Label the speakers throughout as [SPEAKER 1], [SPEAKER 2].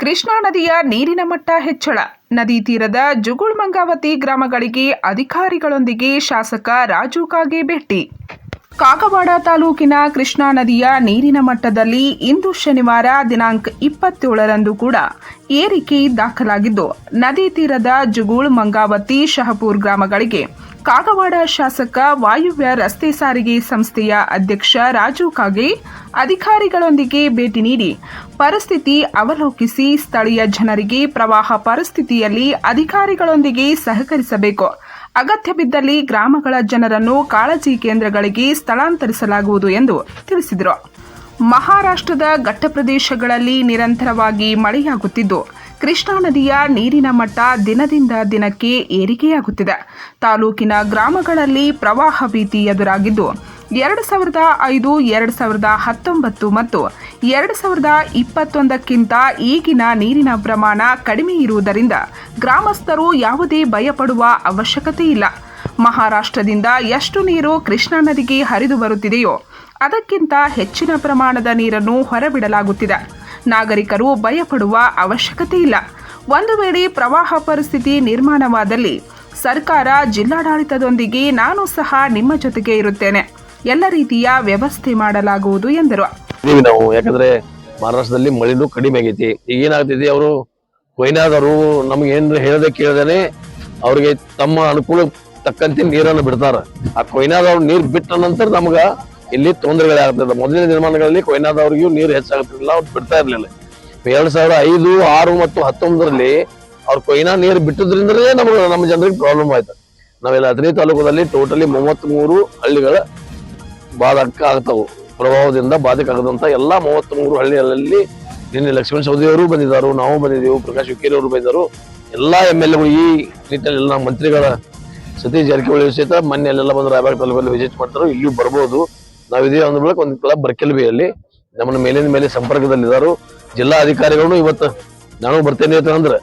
[SPEAKER 1] ಕೃಷ್ಣಾ ನದಿಯ ನೀರಿನ ಮಟ್ಟ ಹೆಚ್ಚಳ. ನದಿ ತೀರದ ಜುಗುಳ್ ಮಂಗಾವತಿ ಗ್ರಾಮಗಳಿಗೆ ಅಧಿಕಾರಿಗಳೊಂದಿಗೆ ಶಾಸಕ ರಾಜು ಕಾಗೆ ಭೇಟಿ. ಕಾಗವಾಡ ತಾಲೂಕಿನ ಕೃಷ್ಣಾ ನದಿಯ ನೀರಿನ ಮಟ್ಟದಲ್ಲಿ ಇಂದು ಶನಿವಾರ ದಿನಾಂಕ ಇಪ್ಪತ್ತೇಳರಂದು ಕೂಡ ಏರಿಕೆ ದಾಖಲಾಗಿದ್ದು, ನದಿ ತೀರದ ಜುಗೂಳ್ ಮಂಗಾವತಿ ಶಹಪೂರ್ ಗ್ರಾಮಗಳಿಗೆ ಕಾಗವಾಡ ಶಾಸಕ ವಾಯುವ್ಯ ರಸ್ತೆ ಸಾರಿಗೆ ಸಂಸ್ಥೆಯ ಅಧ್ಯಕ್ಷ ರಾಜು ಕಾಗೆ ಅಧಿಕಾರಿಗಳೊಂದಿಗೆ ಭೇಟಿ ನೀಡಿ ಪರಿಸ್ಥಿತಿ ಅವಲೋಕಿಸಿ ಸ್ಥಳೀಯ ಜನರಿಗೆ ಪ್ರವಾಹ ಪರಿಸ್ಥಿತಿಯಲ್ಲಿ ಅಧಿಕಾರಿಗಳೊಂದಿಗೆ ಸಹಕರಿಸಬೇಕು. ಅಗತ್ಯ ಬಿದ್ದಲ್ಲಿ ಗ್ರಾಮಗಳ ಜನರನ್ನು ಕಾಳಜಿ ಕೇಂದ್ರಗಳಿಗೆ ಸ್ಥಳಾಂತರಿಸಲಾಗುವುದು ಎಂದು ತಿಳಿಸಿದರು. ಮಹಾರಾಷ್ಟ್ರದ ಘಟ್ಟ ಪ್ರದೇಶಗಳಲ್ಲಿ ನಿರಂತರವಾಗಿ ಮಳೆಯಾಗುತ್ತಿದ್ದು, ಕೃಷ್ಣಾ ನದಿಯ ನೀರಿನ ಮಟ್ಟ ದಿನದಿಂದ ದಿನಕ್ಕೆ ಏರಿಕೆಯಾಗುತ್ತಿದೆ. ತಾಲೂಕಿನ ಗ್ರಾಮಗಳಲ್ಲಿ ಪ್ರವಾಹ ಭೀತಿ ಎದುರಾಗಿದ್ದು ಎರಡು ಸಾವಿರದ ಐದು, ಎರಡು ಸಾವಿರದ ಹತ್ತೊಂಬತ್ತು ಮತ್ತು ಎರಡು ಸಾವಿರದ ಇಪ್ಪತ್ತೊಂದಕ್ಕಿಂತ ಈಗಿನ ನೀರಿನ ಪ್ರಮಾಣ ಕಡಿಮೆ ಇರುವುದರಿಂದ ಗ್ರಾಮಸ್ಥರು ಯಾವುದೇ ಭಯಪಡುವ ಅವಶ್ಯಕತೆ ಇಲ್ಲ. ಮಹಾರಾಷ್ಟ್ರದಿಂದ ಎಷ್ಟು ನೀರು ಕೃಷ್ಣಾ ನದಿಗೆ ಹರಿದು ಬರುತ್ತಿದೆಯೋ ಅದಕ್ಕಿಂತ ಹೆಚ್ಚಿನ ಪ್ರಮಾಣದ ನೀರನ್ನು ಹೊರಬಿಡಲಾಗುತ್ತಿದೆ. ನಾಗರಿಕರು ಭಯಪಡುವ ಅವಶ್ಯಕತೆ ಇಲ್ಲ. ಒಂದು ವೇಳೆ ಪ್ರವಾಹ ಪರಿಸ್ಥಿತಿ ನಿರ್ಮಾಣವಾದಲ್ಲಿ ಸರ್ಕಾರ ಜಿಲ್ಲಾಡಳಿತದೊಂದಿಗೆ ನಾನು ಸಹ ನಿಮ್ಮ ಜೊತೆಗೆ ಇರುತ್ತೇನೆ. ಎಲ್ಲ ರೀತಿಯ ವ್ಯವಸ್ಥೆ ಮಾಡಲಾಗುವುದು ಎಂದರು.
[SPEAKER 2] ನಾವು. ಯಾಕಂದ್ರೆ ಮಹಾರಾಷ್ಟ್ರದಲ್ಲಿ ಮಳೆನೂ ಕಡಿಮೆ ಆಗೈತಿ. ಈಗ ಏನಾಗ್ತಿದೆ ಅವರು ಕೊಯ್ನಾದವರು ನಮ್ಗೆ ಏನ್ ಹೇಳದೆ ಕೇಳದೇನೆ ಅವ್ರಿಗೆ ತಮ್ಮ ಅನುಕೂಲ ತಕ್ಕಂತೆ ನೀರನ್ನು ಬಿಡ್ತಾರ. ಆ ಕೊಯ್ನಾದವ್ರು ನೀರು ಬಿಟ್ಟ ನಂತರ ನಮ್ಗ ಇಲ್ಲಿ ತೊಂದರೆಗಳಾಗ್ತದೆ ಮೊದಲಿನ ದಿನಮಾನಗಳಲ್ಲಿ ಕೊಯ್ನಾದವ್ರಿಗೂ ನೀರು ಹೆಚ್ಚಾಗ್ತಿರ್ಲಿಲ್ಲ, ಅವ್ರು ಬಿಡ್ತಾ ಇರ್ಲಿಲ್ಲ. ಎರಡ್ ಸಾವಿರ ಐದು, ಆರು ಮತ್ತು ಹತ್ತೊಂಬತ್ತರಲ್ಲಿ ಅವ್ರು ಕೊಯ್ನಾ ನೀರು ಬಿಟ್ಟದ್ರಿಂದಲೇ ನಮ್ಗೆ, ನಮ್ಮ ಜನರಿಗೆ ಪ್ರಾಬ್ಲಮ್ ಆಯ್ತು. ನಾವೆಲ್ಲ ಹದಿನೈದು ತಾಲೂಕದಲ್ಲಿ ಟೋಟಲಿ ಮೂವತ್ತ್ ಮೂರು ಹಳ್ಳಿಗಳ ಬಾಧಕ ಆಗ್ತಾವು, ಪ್ರಭಾವದಿಂದ ಬಾಧಕ ಆಗದಂತ ಎಲ್ಲಾ ಮೂವತ್ತ್ ಮೂರು ಹಳ್ಳಿಗಳಲ್ಲಿ ನಿನ್ನೆ ಲಕ್ಷ್ಮಣ ಸವದಿ ಅವರು ಬಂದಿದ್ದಾರೆ ನಾವು ಬಂದಿದ್ದೆವು ಪ್ರಕಾಶ್ ಹುಕ್ಕೇರಿ ಅವರು ಬಂದಿದ್ದಾರೆ ಎಲ್ಲಾ ಎಂ ಎಲ್ ಎಗಳು ಈ ನಿಟ್ಟಿನಲ್ಲಿ ಎಲ್ಲ ಮಂತ್ರಿಗಳ ಸತೀಶ್ ಜಾರಕಿಹೊಳಿ ಸಹಿತ ಮೊನ್ನೆ ಅಲ್ಲೆಲ್ಲ ಬಂದು ರಾಯಬಾಗ ತಾಲೂಕಲ್ಲಿ ವಿಸಿಟ್ ಮಾಡ್ತಾರೆ, ಇಲ್ಲಿಯೂ ಬರ್ಬೋದು. ನಾವಿದೀವಿ ಅಂದ ಬಳಿಕ ಒಂದು ಕ್ಲಬ್ ಬರ್ಕೆಲ್ಬಿಯಲ್ಲಿ ನಮ್ಮನ್ನ ಮೇಲಿನ ಮೇಲೆ ಸಂಪರ್ಕದಲ್ಲಿದ್ದಾರೆ ಜಿಲ್ಲಾ ಅಧಿಕಾರಿಗಳು ಇವತ್ತು ನಾನು ಬರ್ತೇನೆ ಅಂತಂದ್ರೆ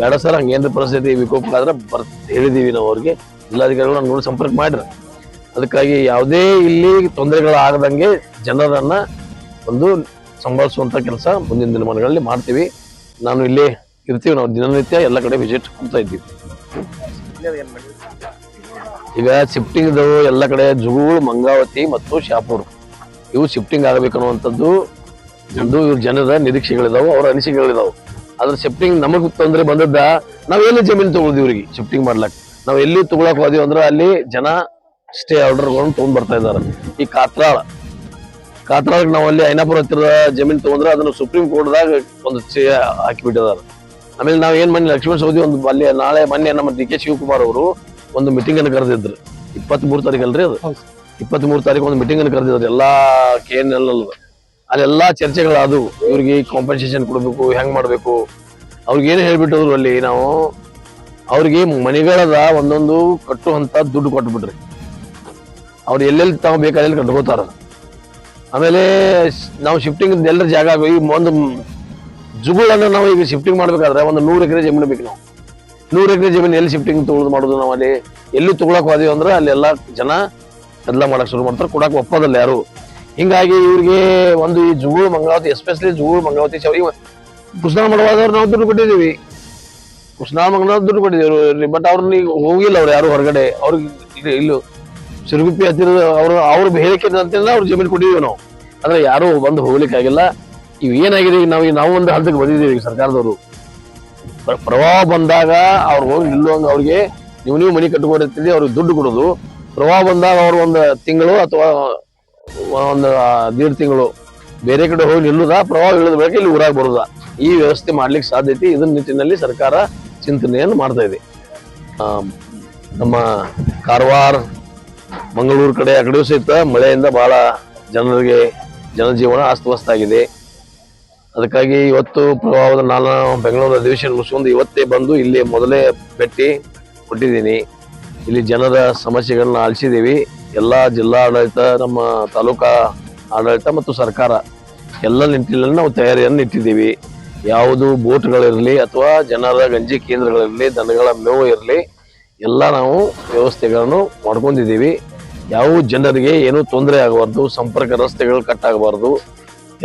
[SPEAKER 2] ಬೇಡ ಸರ್, ಹಂಗೇನ್ರ ಪರಿಸ್ಥಿತಿ ವಿಕೋಪ ಆದ್ರೆ ಬರ್, ಹೇಳಿದೀವಿ ನಾವು ಅವ್ರಿಗೆ. ಜಿಲ್ಲಾಧಿಕಾರಿಗಳು ನಾನು ಸಂಪರ್ಕ ಮಾಡ್ರಿ. ಅದಕ್ಕಾಗಿ ಯಾವುದೇ ಇಲ್ಲಿ ತೊಂದರೆಗಳಾಗದಂಗೆ ಜನರನ್ನ ಒಂದು ಸಂಭಾಳಿಸುವಂತ ಕೆಲಸ ಮುಂದಿನ ದಿನಮಾನಗಳಲ್ಲಿ ಮಾಡ್ತೀವಿ. ನಾನು ಇಲ್ಲಿ ಇರ್ತೀವಿ, ನಾವು ದಿನನಿತ್ಯ ಎಲ್ಲ ಕಡೆ ವಿಸಿಟ್ ಕೊಡ್ತಾ ಇದ್ದೀವಿ. ಈಗ ಶಿಫ್ಟಿಂಗ್ ಎಲ್ಲ ಕಡೆ ಜುಗುಳು, ಮಂಗಾವತಿ ಮತ್ತು ಶಾಪೂರ್. ಇವು ಶಿಫ್ಟಿಂಗ್ ಆಗಬೇಕು ಅನ್ನುವಂಥದ್ದು ಒಂದು ಇವ್ರ ಜನರ ನಿರೀಕ್ಷೆಗಳಿದಾವೆ, ಅವ್ರ ಅನಿಸಿಕೆಗಳಿದಾವೆ. ಆದ್ರೆ ಶಿಫ್ಟಿಂಗ್ ನಮಗೆ ತೊಂದರೆ ಬಂದದ್ದ ನಾವು ಎಲ್ಲಿ ಜಮೀನು ತಗೊಳ್ದಿವ್ರಿಗೆ ಶಿಫ್ಟಿಂಗ್ ಮಾಡ್ಲಕ್. ನಾವು ಎಲ್ಲಿ ತಗೊಳಕ್ ಹೋದಿವಿ ಅಂದ್ರೆ ಅಲ್ಲಿ ಜನ ಸ್ಟೇ ಆರ್ಡರ್ಗಳನ್ನು ತಗೊಂಡ್ ಬರ್ತಾ ಇದ್ದಾರೆ. ಈ ಕಾತ್ರಾಳ. ಕಾತ್ರಾಳಕ್ಕೆ ನಾವು ಅಲ್ಲಿ ಐನಾಪುರ ಹತ್ತಿರದ ಜಮೀನು ತಗೊಂಡ್ರೆ ಅದನ್ನು ಸುಪ್ರೀಂ ಕೋರ್ಟ್ದಾಗ ಒಂದು ಚೇ ಹಾಕಿಬಿಟ್ಟಿದ್ದಾರೆ. ಆಮೇಲೆ ನಾವು ಏನು ಮನೆ ಲಕ್ಷ್ಮಣ ಸೌದಿ ಒಂದು ಅಲ್ಲಿ ನಾಳೆ ಮೊನ್ನೆ ನಮ್ಮ ಡಿ ಕೆ ಶಿವಕುಮಾರ್ ಅವರು ಒಂದು ಮೀಟಿಂಗ್ ಅನ್ನು ಕರೆದಿದ್ರು. ಇಪ್ಪತ್ತ್ ಮೂರು ತಾರೀಕು ಅಲ್ರಿ ಅದು? ಇಪ್ಪತ್ತ್ ಮೂರು ತಾರೀಕು ಒಂದು ಮೀಟಿಂಗ್ ಅನ್ನು ಕರೆದಿದ್ರು ಎಲ್ಲಾ ಕೆ ಎನ್ ಎಲ್ ಅಲ್ಲೆಲ್ಲಾ ಚರ್ಚೆಗಳಾದವು ಇವ್ರಿಗೆ ಕಾಂಪನ್ಸೇಷನ್ ಕೊಡಬೇಕು ಹೆಂಗ್ ಮಾಡಬೇಕು? ಅವ್ರಿಗೆ ಏನು ಹೇಳ್ಬಿಟ್ಟಿದ್ರು ಅಲ್ಲಿ ನಾವು? ಅವ್ರಿಗೆ ಮನೆಗಳದ ಒಂದೊಂದು ಕಟ್ಟುವಂತ ದುಡ್ಡು ಕೊಟ್ಬಿಟ್ರಿ. ಅವ್ರು ಎಲ್ಲೆಲ್ಲಿ ತಾವು ಬೇಕಾದಲ್ಲಿ ಕಟ್ಕೋತಾರ ಆಮೇಲೆ ನಾವು ಶಿಫ್ಟಿಂಗ್ ಎಲ್ಲರ ಜಾಗ ಈಗ ಒಂದು ಜುಗುಳನ್ನು ನಾವು ಈಗ ಶಿಫ್ಟಿಂಗ್ ಮಾಡ್ಬೇಕಾದ್ರೆ ಒಂದು ನೂರು ಎಕರೆ ಜಮೀನು ಬೇಕು ನಾವು. ನೂರು ಎಕರೆ ಜಮೀನು ಎಲ್ಲಿ ಶಿಫ್ಟಿಂಗ್ ತಗೊಳ್ಳೋದು ಮಾಡೋದು ನಾವು ಅಲ್ಲಿ, ಎಲ್ಲಿ ತಗೊಳಕ್ ಹೋದೀವಿ ಅಂದ್ರೆ ಅಲ್ಲೆಲ್ಲ ಜನ ಗದ್ದಲ ಮಾಡಕ್ ಶುರು ಮಾಡ್ತಾರೆ, ಕೊಡಕ್ ಒಪ್ಪೋದಲ್ಲ ಯಾರು. ಹಿಂಗಾಗಿ ಇವ್ರಿಗೆ ಒಂದು ಈ ಜುಗುಳು ಮಂಗಾವತಿ ಎಸ್ಪೆಷಲಿ ಜುಗುಳು ಮಂಗಾವತಿ ಚೌರಿ ಕುಸ್ನಾ ಮಾಡುವಾದವ್ರು ನಾವು ದುಡ್ಡು ಕೊಟ್ಟಿದ್ದೀವಿ. ಕುಸ್ನಾ ಮಂಗಳೂರು ದುಡ್ಡು ಕೊಟ್ಟಿದ್ದೀವಿ ಬಟ್ ಅವ್ರನ್ನ ಈಗ ಹೋಗಿಲ್ಲ ಅವ್ರು ಯಾರು ಹೊರಗಡೆ, ಅವ್ರಿಗೆ ಇಲ್ಲೂ ಸಿರುಗುಪ್ಪಿ ಹತ್ತಿರ ಅವರು ಅವ್ರ ಹೇಳಿಕೆ ಅಂತಂದ್ರೆ ಅವ್ರು ಜಮೀನು ಕೊಟ್ಟಿದ್ದೀವಿ ನಾವು. ಅಂದ್ರೆ ಯಾರು ಬಂದು ಹೋಗ್ಲಿಕ್ಕಾಗಿಲ್ಲ ಇವ್ ಏನಾಗಿದೆ? ಈಗ ನಾವು ನಾವು ಒಂದು ಹಂತಕ್ಕೆ ಬಂದಿದ್ದೀವಿ ಸರ್ಕಾರದವರು. ಪ್ರವಾಹ ಬಂದಾಗ ಅವ್ರು ಹೋಗಿ ನಿಲ್ಲುವಂಗ ಅವ್ರಿಗೆ ನೀವು ನೀವು ಮನಿ ಕಟ್ಟಿಕೊಂಡಿರ್ತೀವಿ ಅವ್ರಿಗೆ ದುಡ್ಡು ಕೊಡೋದು. ಪ್ರವಾಹ ಬಂದಾಗ ಅವ್ರು ಒಂದು ತಿಂಗಳು ಅಥವಾ ಒಂದು ದೀಡ್ ತಿಂಗಳು ಬೇರೆ ಕಡೆ ಹೋಗಿ ನಿಲ್ಲುದ? ಪ್ರವಾಹ ಇಳಿದ ಬಳಿಕ ಇಲ್ಲಿ ಊರಾಗ ಬರುದ? ಈ ವ್ಯವಸ್ಥೆ ಮಾಡ್ಲಿಕ್ಕೆ ಸಾಧ್ಯತೆ ಇದನ್ನ ನಿಟ್ಟಿನಲ್ಲಿ ಸರ್ಕಾರ ಚಿಂತನೆಯನ್ನು ಮಾಡ್ತಾ ಇದೆ. ನಮ್ಮ ಕಾರವಾರ ಮಂಗಳೂರು ಕಡೆ ಆ ಕಡೆಯೂ ಸಹಿತ ಮಳೆಯಿಂದ ಬಹಳ ಜನರಿಗೆ ಜನಜೀವನ ಅಸ್ತವ್ಯಸ್ತಾಗಿದೆ ಅದಕ್ಕಾಗಿ ಇವತ್ತು ಪ್ರವಾಹದ ನಾನು ಬೆಂಗಳೂರು ಅಧಿವೇಶನ ಮುಗಿಸ್ಕೊಂಡು ಇವತ್ತೇ ಬಂದು ಇಲ್ಲಿ ಮೊದಲೇ ಭೇಟಿ ಕೊಟ್ಟಿದ್ದೀನಿ. ಇಲ್ಲಿ ಜನರ ಸಮಸ್ಯೆಗಳನ್ನ ಆಲಿಸಿದ್ದೀವಿ ಎಲ್ಲ ಜಿಲ್ಲಾ ಆಡಳಿತ ನಮ್ಮ ತಾಲೂಕಾ ಆಡಳಿತ ಮತ್ತು ಸರ್ಕಾರ ಎಲ್ಲ ನಿಟ್ಟಿನಲ್ಲಿ ನಾವು ತಯಾರಿಯನ್ನು ಇಟ್ಟಿದ್ದೀವಿ. ಯಾವುದು ಬೋಟ್ಗಳಿರಲಿ ಅಥವಾ ಜನರ ಗಂಜಿ ಕೇಂದ್ರಗಳಿರಲಿ ದನಗಳ ಮೇವು ಇರಲಿ, ಎಲ್ಲ ನಾವು ವ್ಯವಸ್ಥೆಗಳನ್ನು ಮಾಡ್ಕೊಂಡಿದ್ದೀವಿ. ಯಾವ ಜನರಿಗೆ ಏನೂ ತೊಂದರೆ ಆಗಬಾರ್ದು, ಸಂಪರ್ಕ ರಸ್ತೆಗಳು ಕಟ್ಟಾಗಬಾರ್ದು,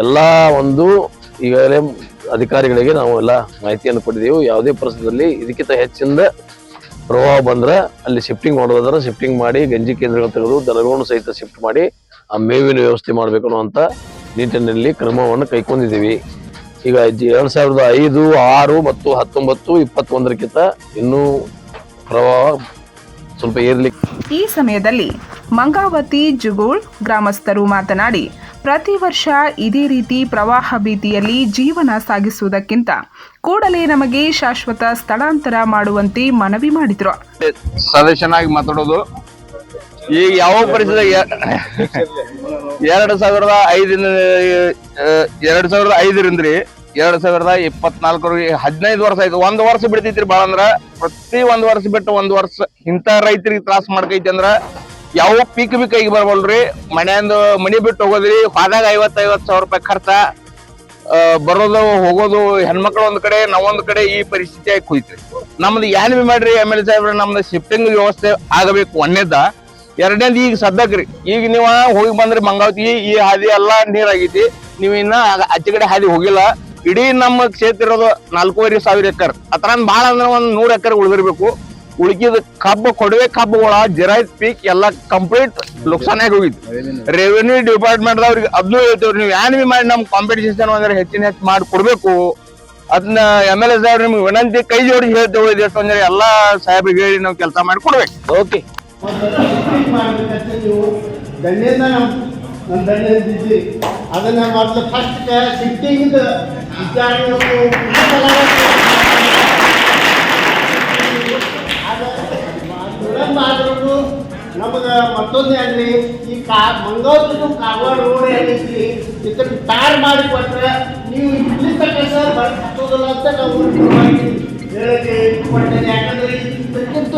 [SPEAKER 2] ಎಲ್ಲ ಒಂದು ಈಗಾಗಲೇ ಅಧಿಕಾರಿಗಳಿಗೆ ನಾವು ಎಲ್ಲ ಮಾಹಿತಿಯನ್ನು ಕೊಟ್ಟಿದ್ದೇವೆ. ಯಾವುದೇ ಪರಿಸ್ಥಿತಿಯಲ್ಲಿ ಇದಕ್ಕಿಂತ ಹೆಚ್ಚಿಂದ ಪ್ರವಾಹ ಬಂದ್ರೆ ಅಲ್ಲಿ ಶಿಫ್ಟಿಂಗ್ ಮಾಡೋದಾದ್ರೆ ಶಿಫ್ಟಿಂಗ್ ಮಾಡಿ, ಗಂಜಿ ಕೇಂದ್ರಗಳು ತೆಗೆದು, ದನಗಳನ್ನು ಸಹಿತ ಶಿಫ್ಟ್ ಮಾಡಿ, ಆ ಮೇವಿನ ವ್ಯವಸ್ಥೆ ಮಾಡಬೇಕು ಅನ್ನುವಂಥ ನಿಟ್ಟಿನಲ್ಲಿ ಕ್ರಮವನ್ನು ಕೈಗೊಂಡಿದ್ದೀವಿ. ಈಗ ಎರಡ್ ಸಾವಿರದ ಐದು, ಆರು ಮತ್ತು ಹತ್ತೊಂಬತ್ತು, ಇಪ್ಪತ್ತೊಂದರಕ್ಕಿಂತ ಇನ್ನೂ ಪ್ರವಾಹ ಸ್ವಲ್ಪ ಏರ್ಲಿ
[SPEAKER 1] ಈ ಸಮಯದಲ್ಲಿ ಮಂಗಾವತಿ ಜುಗೂಳ್ ಗ್ರಾಮಸ್ಥರು ಮಾತನಾಡಿ ಪ್ರತಿ ವರ್ಷ ಇದೇ ರೀತಿ ಪ್ರವಾಹ ಭೀತಿಯಲ್ಲಿ ಜೀವನ ಸಾಗಿಸುವುದಕ್ಕಿಂತ ಕೂಡಲೇ ನಮಗೆ ಶಾಶ್ವತ ಸ್ಥಳಾಂತರ ಮಾಡುವಂತೆ ಮನವಿ ಮಾಡಿದ್ರು.
[SPEAKER 3] ಸದಸ್ಯನಾಗಿ ಮಾತಾಡೋದು ಈಗ ಯಾವ ಪರಿಸರ ಎರಡ್ ಸಾವಿರದ ಐದರಿಂದ ಎರಡ್ ಸಾವಿರದ ಐದರಿಂದ್ರಿ ಎರಡ್ ಸಾವಿರದ ಇಪ್ಪತ್ನಾಲ್ಕರಿಗೆ ಹದಿನೈದು ವರ್ಷ ಆಯ್ತು. ಒಂದ್ ವರ್ಷ ಬಿಡ್ತೈತ್ರಿ ಬಾಳ ಅಂದ್ರ. ಪ್ರತಿ ಒಂದ್ ವರ್ಷ ಬಿಟ್ಟು ಒಂದ್ ವರ್ಷ ಇಂತ ರೈತರಿಗೆ ತ್ರಾಸ ಮಾಡ್ಕೈತಿ ಅಂದ್ರ ಯಾವ ಪೀಕ್ ಬಿ ಕೈಗೆ ಬರ್ಬಲ್ರಿ ಮನೆಯಿಂದ ಮನಿ ಬಿಟ್ಟು ಹೋಗೋದ್ರಿ. ಹೋದಾಗ ಐವತ್ ಐವತ್ ಸಾವಿರ ರೂಪಾಯಿ ಖರ್ಚ. ಬರೋದು, ಹೋಗೋದು, ಹೆಣ್ಮಕ್ಳು ಒಂದ್ ಕಡೆ ನಾವೊಂದ್ ಕಡೆ ಈ ಪರಿಸ್ಥಿತಿ ಆಗಿ ಕುಯ್ತ್ರಿ ನಮ್ದು ಏನ್ ಬಿ ಮಾಡ್ರಿ ಎಂ ಎಲ್ ಸಾಹೇಬ್ರ, ನಮ್ದು ಶಿಫ್ಟಿಂಗ್ ವ್ಯವಸ್ಥೆ ಆಗಬೇಕು ಒಂದೇದ. ಎರಡನೇದ್ ಈಗ ಸದ್ಯಕ್ರಿ ಈಗ ನೀವ ಹೋಗಿ ಬಂದ್ರಿ ಮಂಗಾವತಿ, ಈ ಹಾದಿ ಎಲ್ಲಾ ನೀರ್ ಆಗೈತಿ. ನೀವ್ ಇನ್ನ ಆಚೆ ಕಡೆ ಹಾದಿ ಹೋಗಿಲ್ಲ. ಇಡೀ ನಮ್ಮ ಕ್ಷೇತ್ರ ಇರೋದು ನಾಲ್ಕೂವರೆ ಸಾವಿರ ಎಕರ್. ಅತರ ಭಾಳ ಅಂದ್ರೆ ಒಂದು ನೂರು ಎಕರೆ ಉಳಿದಿರ್ಬೇಕು. ಉಳ್ಕಿದ ಕಬ್ಬು ಕೊಡವೆ ಕಬ್ಬುಗಳ ಜಿರಾಯ್ತ್ ಪೀಕ್ ಎಲ್ಲ ಕಂಪ್ಲೀಟ್ ನುಕ್ಸಾನಾಗಿ ಹೋಗಿತ್ತು ರೆವೆನ್ಯೂ ಡಿಪಾರ್ಟ್ಮೆಂಟ್ ಅವ್ರಿಗೆ ಅದ್ನು ಹೇಳ್ತೇವ್ರಿ ನೀವು ಏನ್ ಬಿ ಮಾಡಿ ನಮ್ ಕಾಂಪಿಟೇಷನ್ ಅಂದ್ರೆ ಹೆಚ್ಚಿನ ಹೆಚ್ಚು ಮಾಡಿ ಕೊಡ್ಬೇಕು. ಅದನ್ನ ಎಂ ಎಲ್ ಎ ಸಾಹೇಬ್ರ ನಿಮ್ಗೆ ವಿನಂತಿ ಕೈ ಜೋಡಿ ಹೇಳ್ತೇವೆ ಇದೆಷ್ಟು ಅಂದ್ರೆ ಎಲ್ಲಾ ಸಾಹೇಬ್ರಿಗೆ ಹೇಳಿ ನಾವು ಕೆಲಸ ಮಾಡಿ ಕೊಡ್ಬೇಕು.
[SPEAKER 2] ಓಕೆ
[SPEAKER 4] ದಂಡೆ ಇದ್ದಿದ್ರಿ ಅದನ್ನ ಫಸ್ಟ್ ಶಿಫ್ಟಿಂಗ್ ವಿಚಾರ ಆದ್ರೂ ನಮಗೆ ಮತ್ತೊಂದೇ ಆಗಲಿ ಈ ಕಾ ಮಂಗಳೂರು ಕಾಗವಾಡ ರೋಡ್ ಏನೈತಿ ಇದನ್ನ ಟಾರ್ ಮಾಡಿ ಕೊಟ್ರೆ ನೀವು ಇಲ್ಲಿ ತನಕ ಸರ್ ಬರ್ತೋದಿಲ್ಲ ಅಂತ ನಾವು ಹೇಳಕ್ಕೆ ಕೊಡ್ತೇನೆ ಯಾಕಂದ್ರೆ ಇದಕ್ಕಿಂತ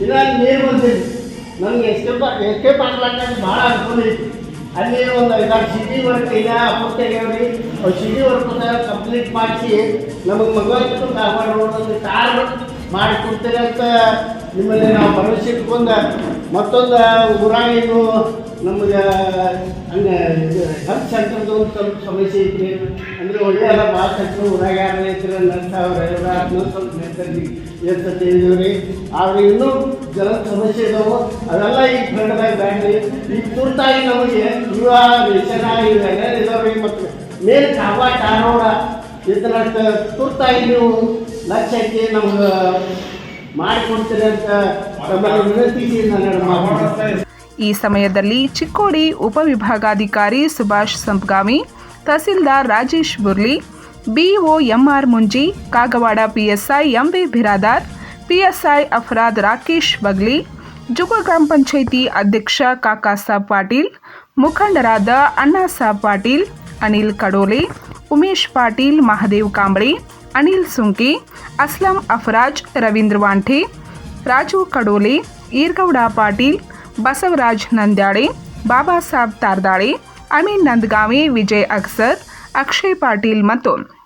[SPEAKER 4] ಇಲ್ಲ ನೀರು ಬಂದಿದೆ ನಮ್ಗೆ ಎಸ್ಕೇಪ್ ಎಸ್ಕೇಪ್ ಆಗ್ಲಾಕ ಭಾಳ ಅನುಕೂಲ ಐತಿ ಅಲ್ಲಿ ಒಂದು ಐದಾರು ಸಿಟಿ ವರ್ಕ್ ಈಗ ಅಪೂರ್ತಿ ತೆಗ್ಯಾವ್ರಿ ಅವ್ರು ಸಿಟಿ ವರ್ಕ್ ಕಂಪ್ಲೀಟ್ ಮಾಡಿಸಿ ನಮಗೆ ಮಗತ್ತು ಕಾಪಾಡ ಒಂದು ಕಾರ್ ಮಾಡಿ ಅಂತ ನಿಮ್ಮಲ್ಲಿ ನಾವು ಭರವಸೆ ಇಟ್ಕೊಂಡ ಮತ್ತೊಂದು ಊರಾಗ ಇನ್ನು ನಮಗೆ ಹಂಗೆ ಹೆಲ್ತ್ ಸೆಂಟರ್ದು ಒಂದು ಸ್ವಲ್ಪ ಸಮಸ್ಯೆ ಐತಿ ಅಂದರೆ ಒಳ್ಳೆಯ ಭಾಳ ಸೆಂಟ್ರ್ ಊರಾಗ ಯಾರು ಐತ್ರಿ ನರ್ಸ್ ಅವ್ರು ಎಲ್ಲ ಸ್ವಲ್ಪ ನೆಟ್ಟಲ್ಲಿ ಅಂತ ತಿಳಿದೀವ್ರಿ ಆದರೆ ಇನ್ನೂ ಜನ ಸಮಸ್ಯೆ ಇದಾವೆ. ಅವೆಲ್ಲ ಈಗ ಕಂಡದಾಗ ಬ್ಯಾಡ್ರಿ ಈಗ ತುರ್ತಾಗಿ ನಮಗೆ ಯುವ ರೇಷನ ಇವೆಲ್ಲ ಇದಾವ್ರಿ ಮತ್ತು ಮೇನ್ ಕಾವಾ ಟಾರೋಡ ಇದನ್ನ ತುರ್ತಾಗಿ ನೀವು ಲಕ್ಷಕ್ಕೆ ನಮ್ಗೆ ಮಾಡಿಕೊಡ್ತೀರಿ ಅಂತ ತಮ್ಮಲ್ಲಿ ವಿನಂತಿಸಿ ನಾನು ಮಾತಾಡ್ತೀನಿ
[SPEAKER 1] ಈ ಸಮಯದಲ್ಲಿ ಚಿಕ್ಕೋಡಿ ಉಪವಿಭಾಗಾಧಿಕಾರಿ Subhash Sampgami, tahsildar Rajesh Burli BO MR Munji, Kagwad PSI MV Biradar, PSI Afarad Rakesh Bagli, Juga ಗ್ರಾಮ ಪಂಚಾಯಿತಿ ಅಧ್ಯಕ್ಷ ಕಾಕಾಸಾಬ್ ಪಾಟೀಲ್, ಮುಖಂಡರಾದ ಅಣ್ಣಾಸಾಬ್ ಪಾಟೀಲ್, ಅನಿಲ್ ಕಡೋಲೆ, ಉಮೇಶ್ ಪಾಟೀಲ್, ಮಹದೇವ್ ಕಾಂಬಳಿ, ಅನಿಲ್ ಸುಂಕಿ, ಅಸ್ಲಂ ಅಫರಾಜ್, ರವೀಂದ್ರ ವಾಂಠೆ, ರಾಜು ಕಡೋಲೆ, ಈರ್ಗೌಡ ಪಾಟೀಲ್, ಬಸವರಾಜ್ ನಂದ್ಯಾಳೆ ಬಾಬಾ ಸಾಬ್ ತಾರ್ದಾಳೆ, ಅಮೀನ್ ನಂದಗಾವಿ ವಿಜಯ್ ಅಕ್ಸರ್, ಅಕ್ಷಯ್ ಪಾಟೀಲ್ ಮತ್ತು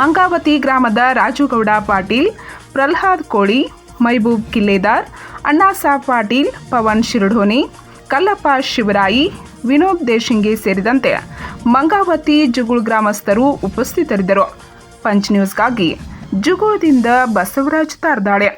[SPEAKER 1] ಮಂಗಾವತಿ ಗ್ರಾಮದ ರಾಜುಗೌಡ ಪಾಟೀಲ್, ಪ್ರಹ್ಲಾದ್ ಕೋಳಿ, ಮೈಬೂಬ್ ಕಿಲ್ಲೇದಾರ್ ಅಣ್ಣಾಸಾಬ್ ಪಾಟೀಲ್, ಪವನ್ ಶಿರಢೋನಿ ಕಲ್ಲಪ್ಪ ಶಿವರಾಯಿ ವಿನೋದ್ ದೇಶಿಂಗೆ ಸೇರಿದಂತೆ ಮಂಗಾವತಿ ಜುಗುಳ್ ಗ್ರಾಮಸ್ಥರು ಉಪಸ್ಥಿತರಿದ್ದರು. ಪಂಚ್ ನ್ಯೂಸ್ಗಾಗಿ ಜುಗುಳದಿಂದ ಬಸವರಾಜ್ ತಾರ್ದಾಳೆ.